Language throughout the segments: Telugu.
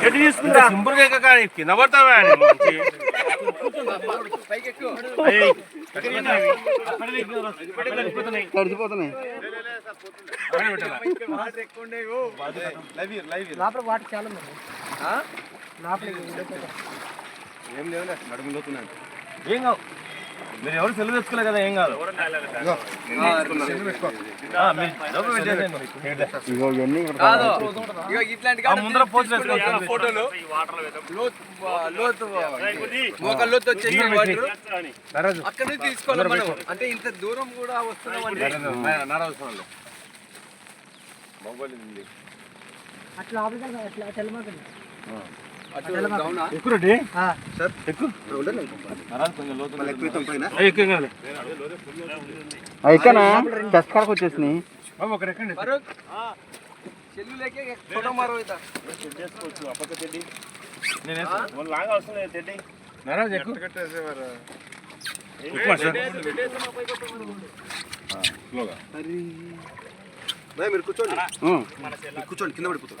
ఎటు తీసుకుంటా? సింపుల్గా కింద పడతావా. తడిచిపోతున్నాయి? లోపల వాటర్ చాలా లోపల ఏం లేవులే నడుము లోతున్నాను ఏం కాదు మీరు ఎవరు సెలవు తెచ్చుకోలే కదా ఏం కాదు. ముందర ఫోటోలు. అక్కడ నుంచి తీసుకోవాలి మనం. అంటే ఇంత దూరం కూడా వస్తున్నాం అంటే. అట్లా అట్లా డౌనా ఎక్కురండి. ఎక్కువ కాడకు వచ్చేసినాయి. మీరు కూర్చోండి. కూర్చోండి కింద పడిపోతుంది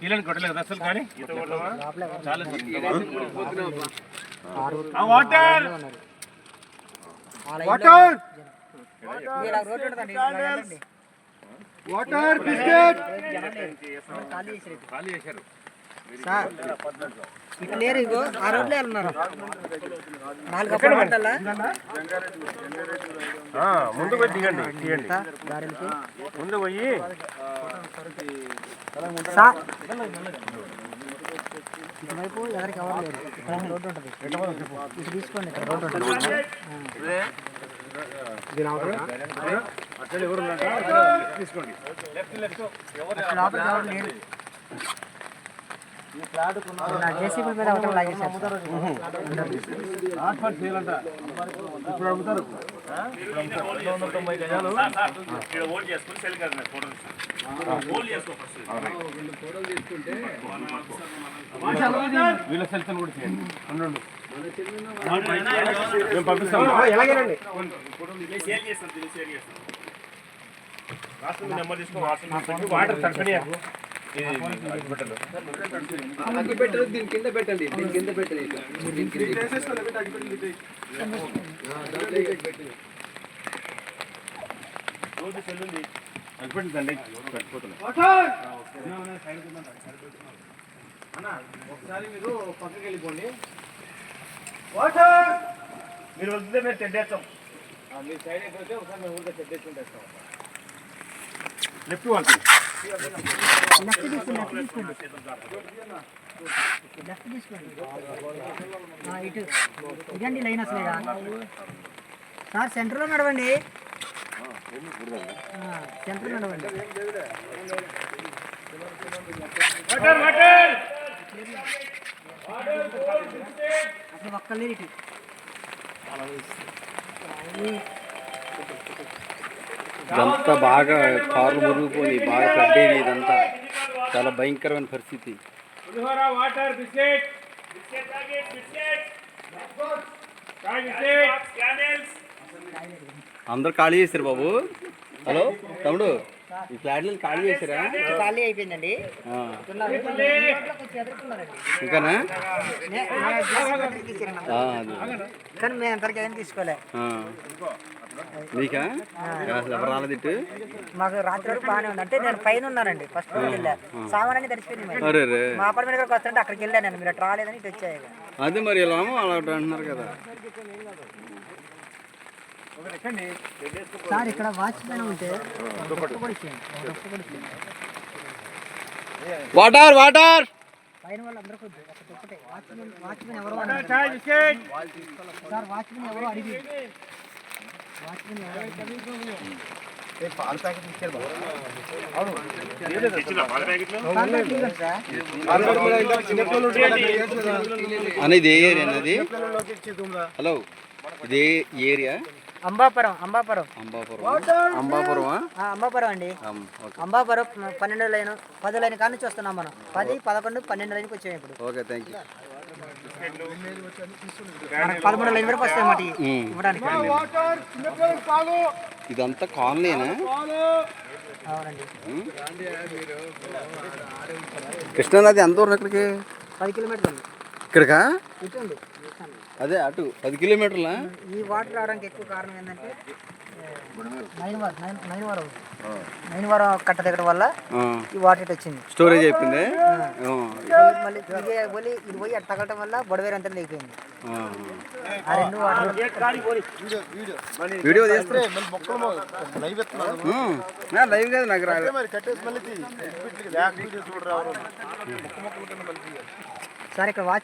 వీళ్ళని కొట్టలేదు అసలు కానీ. చాలా వాటర్! వాటర్. వాటర్! బిస్కెట్! ఖాళీ చేశారు. సార్. లేరు ఇగో ఆ రోడ్లో నాలుగు ముందు పోయి దిగండి తీయండి ముందు పోయి. ఇటువైపు ఎవరికి ఎవరు లేరు. ఇక్కడ రోడ్డు ఉంటుంది ఇటు తీసుకోండి. ఇక్కడ రోడ్డు ఉంటుంది అక్కడ ఎవరు తీసుకోండి. ఎవరు లేరు. జేసీబీ మీద లాగేశారు వీళ్ళ కూడా చేయండి. ఉండండి. మేము పంపిస్తాం. ఎలాగేనండి? వాటర్ తక్కడి అగ్గి పెట్టదు దీని కింద పెట్టండి దీని కింద పెట్టండి దీని కింద పెట్టండి పెట్టిపోతున్నాయి ఒకసారి మీరు పక్కకి వెళ్ళిపోండి మీరు వద్దే మేము తెడ్డేస్తాం మీరు సైడ్ అయిపోతే ఒకసారి మేము ఊరికే తెడ్డేసుకుంటేస్తాం లెఫ్ట్ వాళ్ళకి లెఫ్ట్ తీసుకోండి లెఫ్ట్ తీసుకోండి లెఫ్ట్ తీసుకోండి ఇటు ఇదండి లైన్ అసలేగా సార్ సెంటర్లో నడవండి. ఆ, సెంటర్లో నడవండి అసలు ఒక్కళ్ళే ఇటు. ఇదంతా బాగా కార్లు మురిగిపోయి బాగా ఫ్లడ్ అయింది ఇదంతా చాలా భయంకరమైన పరిస్థితి. అందరు ఖాళీ చేశారు బాబు. హలో తమ్ముడు ఈ ఫ్లాట్లు ఖాళీ చేశారా? ఖాళీ అయిపోయిందండి. ఇంకానా. కానీ మేము అంతవరకు ఏం తీసుకోలే. మీకా అసలు ఎవరు రాలేదు ఇటు? మాకు రాత్రి వరకు బాగానే ఉంది అంటే నేను పైన ఉన్నానండి ఫస్ట్ సామాన్ అన్ని తడిచిపోయింది మా అపార్ట్మెంట్ దగ్గరకు వస్తుంటే అక్కడికి వెళ్ళాను నేను మీరు అట్లా రాలేదని ఇటు వచ్చాయి. అదే మరి ఇలా అలా అంటున్నారు కదా. సార్ ఇక్కడ వాచ్మెన్ ఉంటే. Water water! పైన వాళ్ళు అందరికీ వద్దు ఒకటి ఒకటే వాచ్మెన్ ఎవరో సార్ వాచ్మెన్ ఎవరో అడిగి వాచ్మెన్ ఎవరో అడిగి కాంటాక్ట్ ఇవ్వండి సార్ అని ఇది ఏ ఏరియా అనేది హలో ఇది ఏరియా? అంబాపురం అంబాపురం. అంబాపురం. అంబాపురమా? ఆ, అంబాపురం అండి. అంబాపురం పన్నెండు లైన్ పది లైన్ కాడ నుంచి వస్తున్నాం మనం. పది పదకొండు పన్నెండు లైన్కి వచ్చాం ఇప్పుడు. ఓకే థ్యాంక్ యూ పదమూడు లైన్ వరకు వస్తాయి మాట ఇవ్వడానికి. ఇదంతా కాలనీనా కృష్ణానది ఎంత దూరం ఇక్కడికి? పది కిలోమీటర్లు ఇక్కడికా? అదే అటు పది కిలోమీటర్లా? ఈ వాటర్ రావడానికి ఎక్కువ కారణం ఏంటంటే నైన్ వార్ కట్ట దిగడం వల్ల ఈ వాటర్ ఇటు వచ్చింది. స్టోరేజ్ అయిపోయింది? ఆ, ఇది మళ్ళీ పోలి ఇది పోయి అటు తగలటం వల్ల బొడవేరు అంతా లేకపోయింది. ఆ. రెండు వాటర్ వీడియో తీస్తా లైవ్ కాదు నాకు రాదు. సార్ ఇక్కడ వాచ్